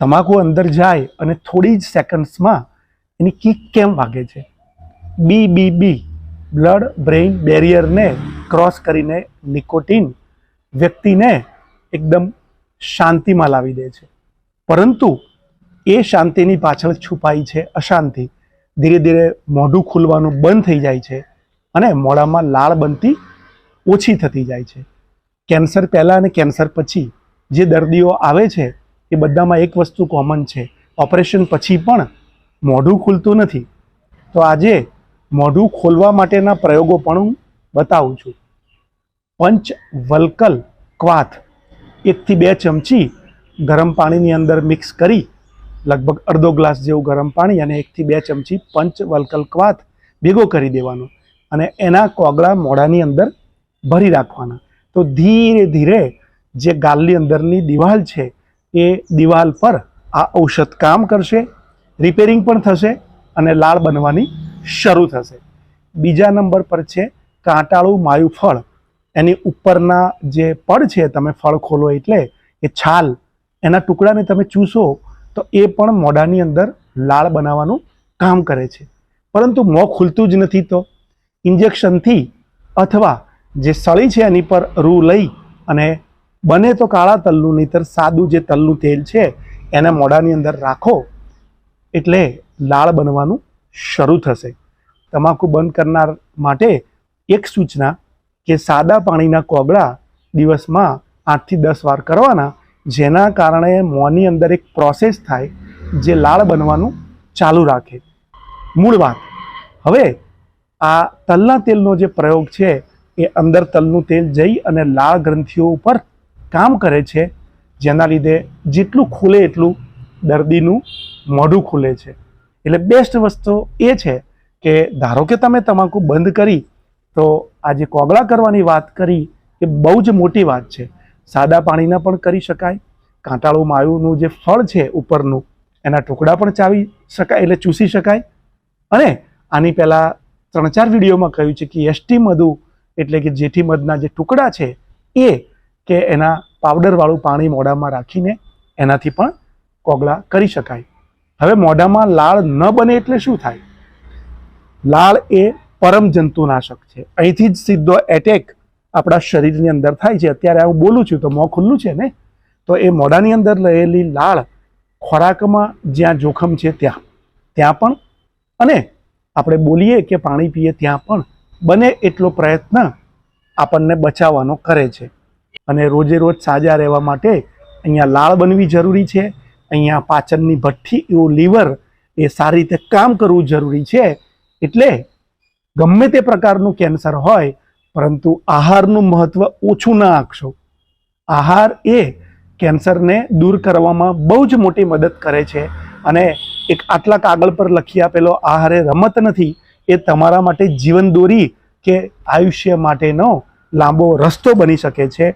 તમાકુ અંદર જાય અને થોડી જ સેકન્ડ્સમાં એની કિક કેમ વાગે છે? B B B blood brain બેરિયરને cross કરીને નિકોટિન વ્યક્તિને એકદમ શાંતિમાં લાવી દે છે. પરંતુ એ શાંતિની પાછળ છુપાઈ છે અશાંતિ. ધીરે ધીરે મોઢું ખુલવાનું બંધ થઈ જાય છે અને મોઢામાં લાળ બનતી ઓછી થતી જાય છે. કેન્સર પહેલાં અને કેન્સર પછી જે દર્દીઓ આવે છે એ બધામાં એક વસ્તુ કોમન છે. ઓપરેશન પછી પણ મોઢું ખુલતું નથી. તો આજે મોઢું ખોલવા માટેના પ્રયોગો પણ હું બતાવું છું. પંચ વલ્કલ ક્વાથ એકથી બે ચમચી ગરમ પાણીની અંદર મિક્સ કરી લગભગ અડધો ગ્લાસ જેવું ગરમ પાણી અને એકથી બે ચમચી પંચ વલ્કલ ક્વાથ ભેગો કરી દેવાનો અને એના કોગળા મોઢાની અંદર ભરી રાખવાના. તો ધીરે ધીરે જે ગાલની અંદરની દિવાલ છે એ દિવાલ પર આ ઔષધ કામ કરશે રિપેરિંગ પણ થશે અને લાળ બનવાની શરૂ થશે. બીજા નંબર પર છે કાંટાળું માયું ફળ. એની ઉપરના જે પડ છે, તમે ફળ ખોલો એટલે એ છાલ, એના ટુકડાને તમે ચૂસો તો એ પણ મોઢાની અંદર લાળ બનાવવાનું કામ કરે છે. પરંતુ મોં ખુલતું જ નથી તો. ઇન્જેક્શનથી અથવા જે સળી છે એની પર રૂ લઈ અને બને તો કાળા તલનું, નહીતર સાદું જે તલનું તેલ છે, એને મોઢાની અંદર રાખો, એટલે લાળ બનવાનું શરૂ થશે. તમાકુ બંધ કરનાર માટે એક સૂચના કે સાદા પાણીના કોગળા દિવસમાં આઠથી દસ વાર કરવાના, જેના કારણે મોંની અંદર એક પ્રોસેસ થાય જે લાળ બનવાનું ચાલુ રાખે. મૂળ વાત. હવે આ તલના તેલનો જે પ્રયોગ છે, એ અંદર તલનું તેલ જઈ અને લાળ ગ્રંથિઓ ઉપર કામ કરે છે, જેના લીધે જેટલું ખુલે એટલું દર્દીનું મોઢું ખુલે છે. એટલે બેસ્ટ વસ્તુ એ છે કે ધારો કે તમે તમાકુ બંધ કરી, તો આ જે કોગળા કરવાની વાત કરી, એ બહુ જ મોટી વાત છે. સાદા પાણીના પણ કરી શકાય, કાંટાળું માયુનું જે ફળ છે ઉપરનું, એના ટુકડા પણ ચાવી શકાય, એટલે ચૂસી શકાય. અને આની પહેલાં ત્રણ ચાર વિડીયોમાં કહ્યું છે કે એસટી મધુ, એટલે કે જેઠી મધના જે ટુકડા છે, એ કે એના પાવડરવાળું પાણી મોઢામાં રાખીને એનાથી પણ કોગળા કરી શકાય. હવે મોઢામાં લાળ ન બને એટલે શું થાય? લાળ એ પરમ જંતુનાશક છે. અહીંથી જ સીધો એટેક આપણા શરીરની અંદર થાય છે. અત્યારે હું બોલું છું તો મોં ખુલ્લું છે ને? તો એ મોઢાની અંદર રહેલી લાળ ખોરાકમાં જ્યાં જોખમ છે ત્યાં. ત્યાં પણ અને આપણે બોલીએ કે પાણી પીએ ત્યાં પણ. બને એટલો પ્રયત્ન આપણને બચાવવાનો કરે છે. અને રોજે રોજ સાજા રહેવા માટે અહીંયા લાળ બનવી જરૂરી છે. અહીંયા પાચનની ભઠ્ઠી એવું લીવર એ સારી રીતે કામ કરવું જરૂરી છે. એટલે ગમે તે પ્રકારનું કેન્સર હોય, પરંતુ આહારનું મહત્વ ઓછું ના આંકશો. આહાર એ કેન્સરને દૂર કરવામાં બહુ જ મોટી મદદ કરે છે અને એક આટલા કાગળ પર લખી આપેલો આહાર એ રમત નથી, એ તમારા માટે જીવન દોરી કે આયુષ્ય માટેનો લાંબો રસ્તો બની શકે છે.